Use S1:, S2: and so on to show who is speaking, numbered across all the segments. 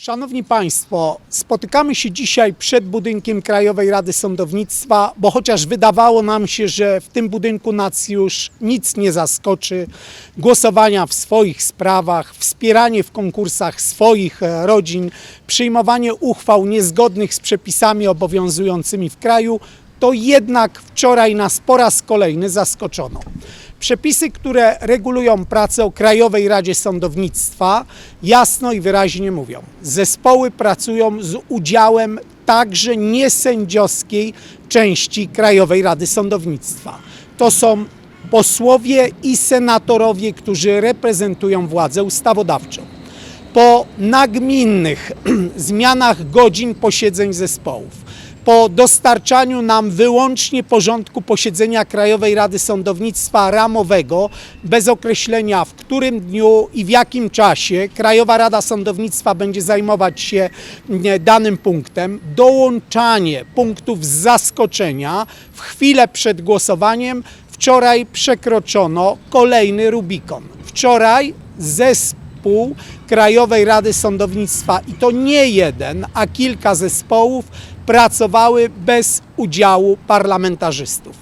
S1: Szanowni Państwo, spotykamy się dzisiaj przed budynkiem Krajowej Rady Sądownictwa, bo chociaż wydawało nam się, że w tym budynku nas już nic nie zaskoczy, głosowania w swoich sprawach, wspieranie w konkursach swoich e, rodzin, przyjmowanie uchwał niezgodnych z przepisami obowiązującymi w kraju, to jednak wczoraj nas po raz kolejny zaskoczono. Przepisy, które regulują pracę o Krajowej Radzie Sądownictwa, jasno i wyraźnie mówią: zespoły pracują z udziałem także niesędziowskiej części Krajowej Rady Sądownictwa. To są posłowie i senatorowie, którzy reprezentują władzę ustawodawczą po nagminnych zmianach godzin posiedzeń zespołów, po dostarczaniu nam wyłącznie porządku posiedzenia Krajowej Rady Sądownictwa ramowego, bez określenia w którym dniu i w jakim czasie Krajowa Rada Sądownictwa będzie zajmować się danym punktem, dołączanie punktów z zaskoczenia w chwilę przed głosowaniem, wczoraj przekroczono kolejny Rubikon. Wczoraj zespół zespół Krajowej Rady Sądownictwa i to nie jeden, a kilka zespołów pracowały bez udziału parlamentarzystów.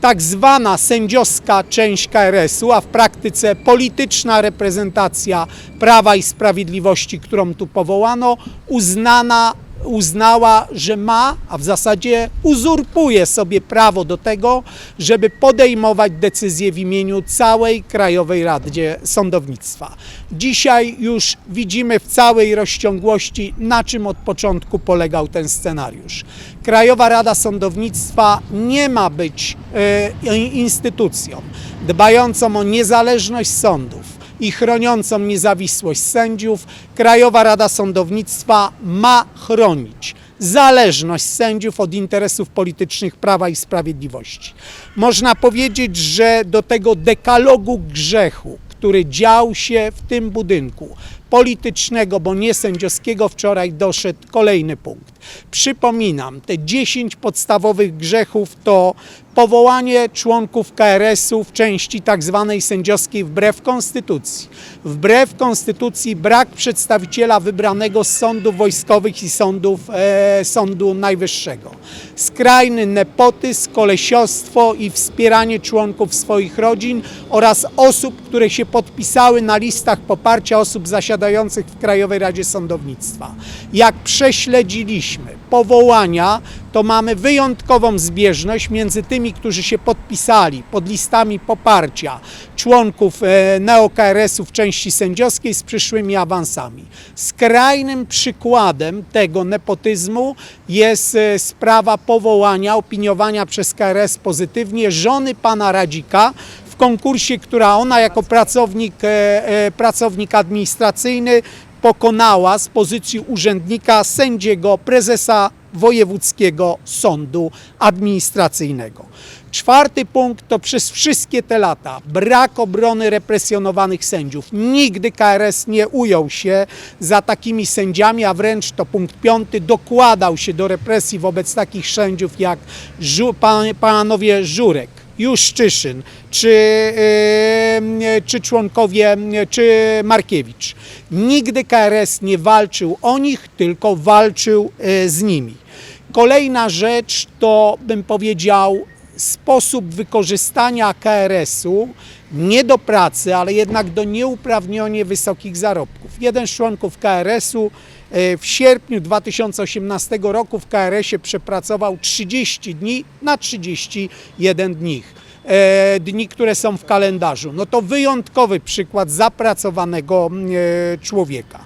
S1: Tak zwana sędziowska część KRS-u, a w praktyce polityczna reprezentacja Prawa i Sprawiedliwości, którą tu powołano, uznana uznała, że ma, a w zasadzie uzurpuje sobie prawo do tego, żeby podejmować decyzje w imieniu całej Krajowej Radzie Sądownictwa. Dzisiaj już widzimy w całej rozciągłości, na czym od początku polegał ten scenariusz. Krajowa Rada Sądownictwa nie ma być e, instytucją dbającą o niezależność sądów i chroniącą niezawisłość sędziów, Krajowa Rada Sądownictwa ma chronić zależność sędziów od interesów politycznych Prawa i Sprawiedliwości. Można powiedzieć, że do tego dekalogu grzechu, który dział się w tym budynku, politycznego, bo nie sędziowskiego, wczoraj doszedł kolejny punkt. Przypominam, te 10 podstawowych grzechów to powołanie członków KRS-u w części tak zwanej sędziowskiej wbrew konstytucji. Wbrew konstytucji brak przedstawiciela wybranego z sądów wojskowych i sądów e, Sądu Najwyższego. Skrajny nepotyzm, kolesiostwo i wspieranie członków swoich rodzin oraz osób, które się podpisały na listach poparcia osób zasiadających w Krajowej Radzie Sądownictwa. Jak prześledziliśmy powołania, to mamy wyjątkową zbieżność między tymi, którzy się podpisali pod listami poparcia członków e, neo-KRS-u w części sędziowskiej z przyszłymi awansami. Skrajnym przykładem tego nepotyzmu jest e, sprawa powołania, opiniowania przez KRS pozytywnie żony pana Radzika, w konkursie, która ona jako pracownik, e, pracownik administracyjny pokonała z pozycji urzędnika sędziego, prezesa Wojewódzkiego Sądu Administracyjnego. Czwarty punkt to przez wszystkie te lata brak obrony represjonowanych sędziów. Nigdy KRS nie ujął się za takimi sędziami, a wręcz to punkt piąty dokładał się do represji wobec takich sędziów jak panowie Żurek, Juszczyszyn, czy, yy, czy członkowie, czy Markiewicz. Nigdy KRS nie walczył o nich, tylko walczył yy, z nimi. Kolejna rzecz to, bym powiedział, sposób wykorzystania KRS-u nie do pracy, ale jednak do nieuprawnienie wysokich zarobków. Jeden z członków KRS-u e, w sierpniu 2018 roku w KRS-ie przepracował 30 dni na 31 dni. E, dni, które są w kalendarzu. No to wyjątkowy przykład zapracowanego e, człowieka.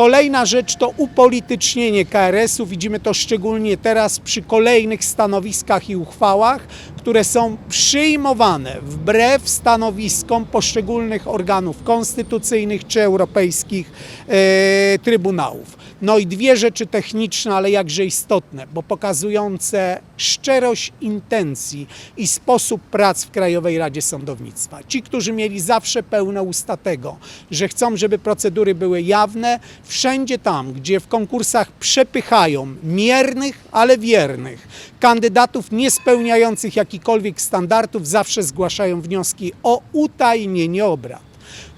S1: Kolejna rzecz to upolitycznienie KRS-u. Widzimy to szczególnie teraz przy kolejnych stanowiskach i uchwałach, które są przyjmowane wbrew stanowiskom poszczególnych organów konstytucyjnych czy europejskich e, trybunałów. No i dwie rzeczy techniczne, ale jakże istotne, bo pokazujące szczerość intencji i sposób prac w Krajowej Radzie Sądownictwa. Ci, którzy mieli zawsze pełne usta tego, że chcą, żeby procedury były jawne, wszędzie tam, gdzie w konkursach przepychają miernych, ale wiernych kandydatów nie spełniających jakichkolwiek standardów, zawsze zgłaszają wnioski o utajnienie obrad.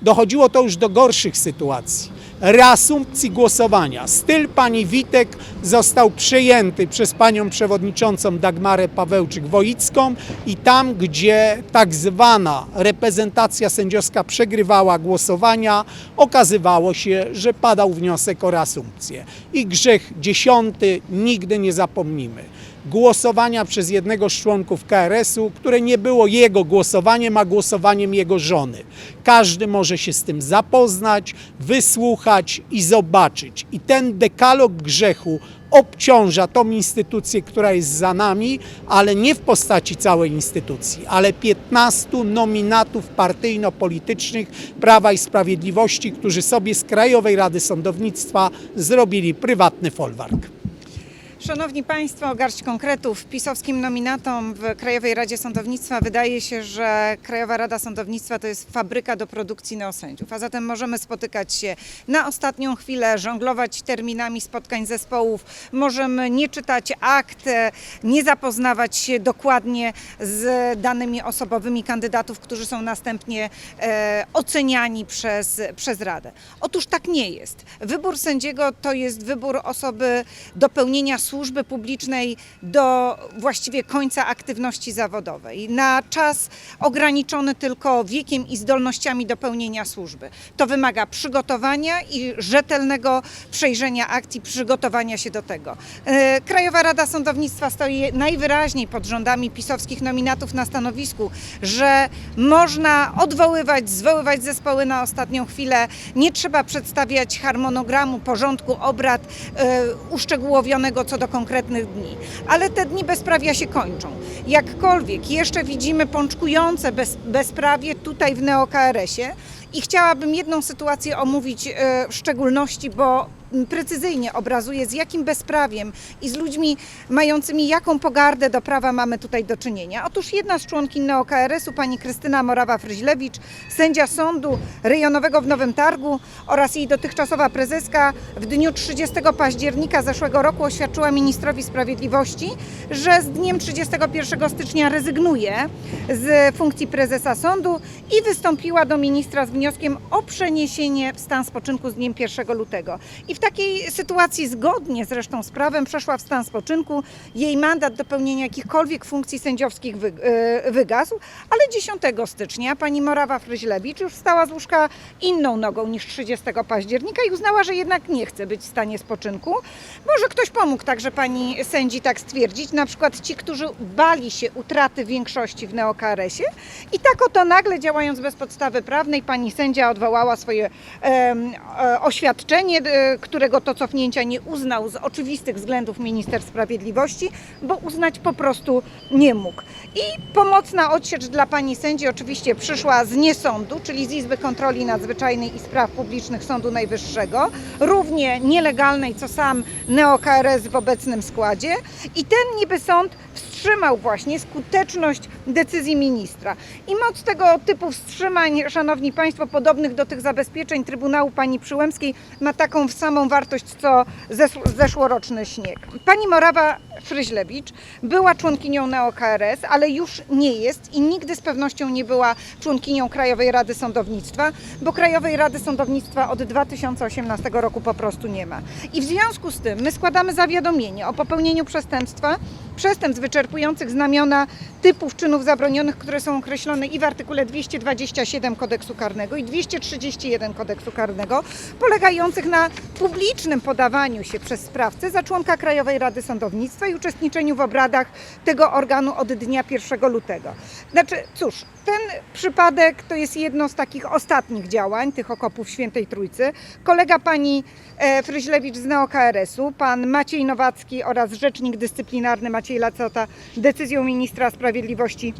S1: Dochodziło to już do gorszych sytuacji. Reasumpcji głosowania. Styl pani Witek został przejęty przez panią przewodniczącą Dagmarę Pawełczyk-Woicką i tam, gdzie tak zwana reprezentacja sędziowska przegrywała głosowania, okazywało się, że padał wniosek o reasumpcję. I grzech dziesiąty, nigdy nie zapomnimy głosowania przez jednego z członków KRS-u, które nie było jego głosowaniem, a głosowaniem jego żony. Każdy może się z tym zapoznać, wysłuchać i zobaczyć. I ten dekalog grzechu obciąża tą instytucję, która jest za nami, ale nie w postaci całej instytucji, ale 15 nominatów partyjno-politycznych Prawa i Sprawiedliwości, którzy sobie z Krajowej Rady Sądownictwa zrobili prywatny folwark.
S2: Szanowni Państwo, garść konkretów. Pisowskim nominatom w Krajowej Radzie Sądownictwa wydaje się, że Krajowa Rada Sądownictwa to jest fabryka do produkcji neosędziów, a zatem możemy spotykać się na ostatnią chwilę, żonglować terminami spotkań zespołów, możemy nie czytać akt, nie zapoznawać się dokładnie z danymi osobowymi kandydatów, którzy są następnie e, oceniani przez, przez Radę. Otóż tak nie jest. Wybór sędziego to jest wybór osoby do pełnienia służby publicznej do właściwie końca aktywności zawodowej, na czas ograniczony tylko wiekiem i zdolnościami do pełnienia służby. To wymaga przygotowania i rzetelnego przejrzenia akcji, przygotowania się do tego. E, Krajowa Rada Sądownictwa stoi najwyraźniej pod rządami pisowskich nominatów na stanowisku, że można odwoływać, zwoływać zespoły na ostatnią chwilę. Nie trzeba przedstawiać harmonogramu, porządku obrad e, uszczegółowionego co do konkretnych dni. Ale te dni bezprawia się kończą. Jakkolwiek jeszcze widzimy pączkujące bez, bezprawie tutaj w NeoKRS-ie i chciałabym jedną sytuację omówić e, w szczególności, bo precyzyjnie obrazuje, z jakim bezprawiem i z ludźmi mającymi jaką pogardę do prawa mamy tutaj do czynienia. Otóż jedna z członkiń NeoKRS-u, pani Krystyna Morawa-Fryźlewicz, sędzia sądu rejonowego w Nowym Targu oraz jej dotychczasowa prezeska w dniu 30 października zeszłego roku oświadczyła ministrowi sprawiedliwości, że z dniem 31 stycznia rezygnuje z funkcji prezesa sądu i wystąpiła do ministra z wnioskiem o przeniesienie w stan spoczynku z dniem 1 lutego. I w takiej sytuacji, zgodnie zresztą z prawem, przeszła w stan spoczynku. Jej mandat do pełnienia jakichkolwiek funkcji sędziowskich e, wygasł, ale 10 stycznia pani Morawa Fryźlewicz już wstała z łóżka inną nogą niż 30 października i uznała, że jednak nie chce być w stanie spoczynku. Może ktoś pomógł także pani sędzi tak stwierdzić, na przykład ci, którzy bali się utraty większości w neokRS-ie i tak oto nagle działając bez podstawy prawnej pani sędzia odwołała swoje em, e, oświadczenie, e, którego to cofnięcia nie uznał z oczywistych względów minister sprawiedliwości, bo uznać po prostu nie mógł. I pomocna odsiecz dla pani sędzi oczywiście przyszła z niesądu, czyli z Izby Kontroli Nadzwyczajnej i Spraw Publicznych Sądu Najwyższego, równie nielegalnej co sam NeoKRS w obecnym składzie i ten niby sąd wstrzymał właśnie skuteczność decyzji ministra. I moc tego typu wstrzymań, szanowni państwo, podobnych do tych zabezpieczeń Trybunału pani Przyłębskiej ma taką samą wartość co zesz- zeszłoroczny śnieg. Pani Morawa Fryźlewicz była członkinią NeoKRS, ale już nie jest i nigdy z pewnością nie była członkinią Krajowej Rady Sądownictwa, bo Krajowej Rady Sądownictwa od 2018 roku po prostu nie ma. I w związku z tym my składamy zawiadomienie o popełnieniu przestępstwa, przestępstw wyczerpujących znamiona typów czynów zabronionych, które są określone i w artykule 227 kodeksu karnego i 231 kodeksu karnego, polegających na publicznym podawaniu się przez sprawcę za członka Krajowej Rady Sądownictwa i uczestniczeniu w obradach tego organu od dnia 1 lutego. Znaczy, cóż, ten przypadek to jest jedno z takich ostatnich działań tych okopów Świętej Trójcy. Kolega pani e, Fryźlewicz z NeoKRS-u, pan Maciej Nowacki oraz rzecznik dyscyplinarny Maciej Lacota decyzją ministra sprawiedliwości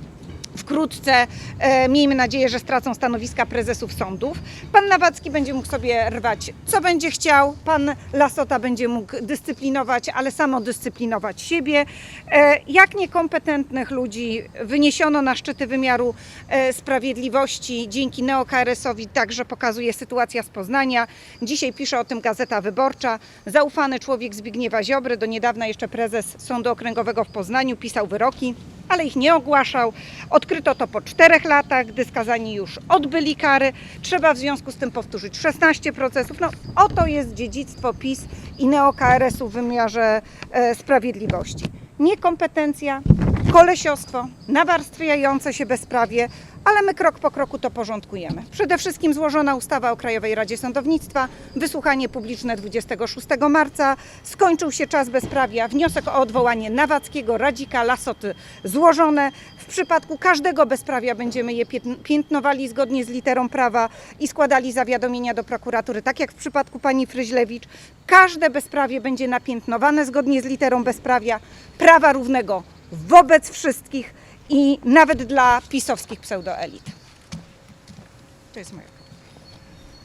S2: Wkrótce e, miejmy nadzieję, że stracą stanowiska prezesów sądów. Pan Nawacki będzie mógł sobie rwać, co będzie chciał. Pan Lasota będzie mógł dyscyplinować, ale samodyscyplinować siebie. E, jak niekompetentnych ludzi wyniesiono na szczyty wymiaru e, sprawiedliwości dzięki NeoKRS-owi, także pokazuje sytuacja z Poznania. Dzisiaj pisze o tym Gazeta Wyborcza. Zaufany człowiek Zbigniewa Ziobry, do niedawna jeszcze prezes Sądu Okręgowego w Poznaniu, pisał wyroki. Ale ich nie ogłaszał. Odkryto to po czterech latach, gdy skazani już odbyli kary. Trzeba w związku z tym powtórzyć 16 procesów. No, oto jest dziedzictwo PiS i neo-KRS-u w wymiarze e, sprawiedliwości. Niekompetencja, kolesiostwo, nawarstwiające się bezprawie, ale my krok po kroku to porządkujemy. Przede wszystkim złożona ustawa o Krajowej Radzie Sądownictwa, wysłuchanie publiczne 26 marca, skończył się czas bezprawia, wniosek o odwołanie Nawackiego, Radzika, Lasoty złożone. W przypadku każdego bezprawia będziemy je piętn- piętnowali zgodnie z literą prawa i składali zawiadomienia do prokuratury, tak jak w przypadku pani Fryźlewicz. Każde bezprawie będzie napiętnowane zgodnie z literą bezprawia, prawa równego wobec wszystkich i nawet dla pisowskich pseudoelit. To jest moje.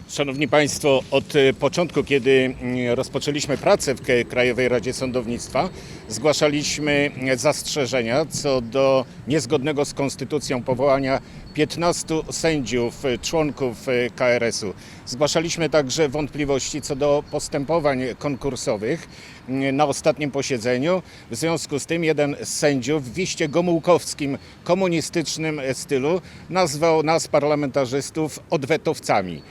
S3: Szanowni Państwo, od e, początku, kiedy rozpoczęliśmy pracę w Krajowej Radzie Sądownictwa, zgłaszaliśmy e, zastrzeżenia co do niezgodnego z konstytucją powołania 15 sędziów, e, członków KRS-u. Zgłaszaliśmy także wątpliwości co do postępowań konkursowych na ostatnim posiedzeniu. W związku z tym jeden z sędziów w wiście gomułkowskim, komunistycznym stylu nazwał nas parlamentarzystów odwetowcami.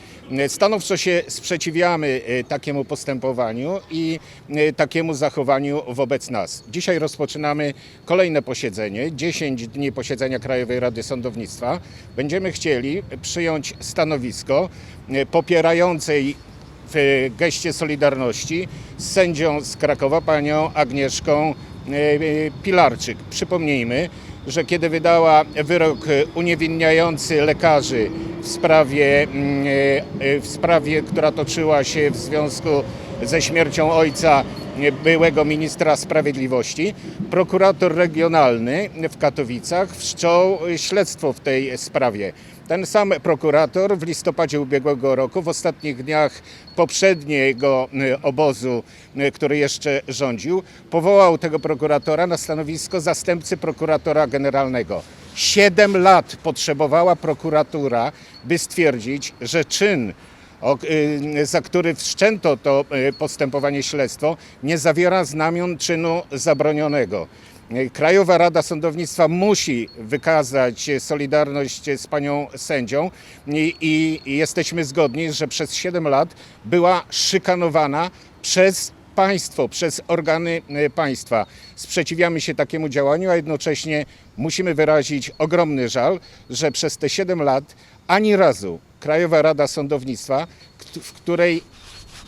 S3: Stanowczo się sprzeciwiamy e, takiemu postępowaniu i e, takiemu zachowaniu wobec nas. Dzisiaj rozpoczynamy kolejne posiedzenie, 10 dni posiedzenia Krajowej Rady Sądownictwa. Będziemy chcieli przyjąć stanowisko e, popierającej w geście Solidarności z sędzią z Krakowa, panią Agnieszką e, e, Pilarczyk. Przypomnijmy, że kiedy wydała wyrok uniewinniający lekarzy w sprawie, mm, e, e, w sprawie, która toczyła się w związku ze śmiercią ojca e, byłego ministra sprawiedliwości, prokurator regionalny w Katowicach wszczął śledztwo w tej sprawie. Ten sam prokurator w listopadzie ubiegłego roku, w ostatnich dniach poprzedniego e, obozu, e, który jeszcze rządził, powołał tego prokuratora na stanowisko zastępcy prokuratora generalnego. Siedem lat potrzebowała prokuratura, by stwierdzić, że czyn y, za który wszczęto to y, postępowanie śledztwo, nie zawiera znamion czynu zabronionego. Krajowa Rada Sądownictwa musi wykazać solidarność z panią sędzią i, i jesteśmy zgodni, że przez 7 lat była szykanowana przez państwo, przez organy e, państwa. Sprzeciwiamy się takiemu działaniu, a jednocześnie musimy wyrazić ogromny żal, że przez te 7 lat ani razu Krajowa Rada Sądownictwa, w której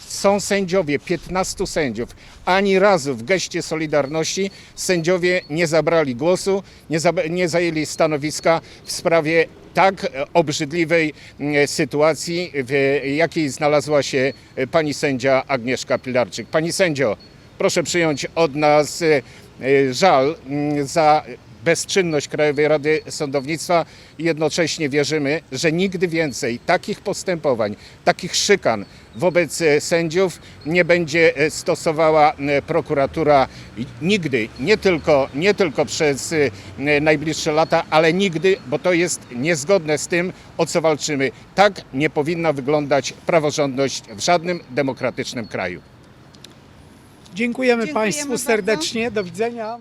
S3: są sędziowie, 15 sędziów. Ani razu w geście Solidarności sędziowie nie zabrali głosu, nie, zab- nie zajęli stanowiska w sprawie tak e, obrzydliwej sytuacji, w jakiej znalazła się e, pani sędzia Agnieszka Pilarczyk. Pani sędzio, proszę przyjąć od nas e, żal za bezczynność Krajowej Rady Sądownictwa i jednocześnie wierzymy, że nigdy więcej takich postępowań, takich szykan wobec e, sędziów nie będzie e, stosowała e, prokuratura nigdy, nie tylko, nie tylko przez najbliższe lata, ale nigdy, bo to jest niezgodne z tym, o co walczymy. Tak nie powinna wyglądać praworządność w żadnym demokratycznym kraju.
S1: Dziękujemy,
S2: Dziękujemy
S1: Państwu
S2: bardzo.
S1: serdecznie. Do widzenia.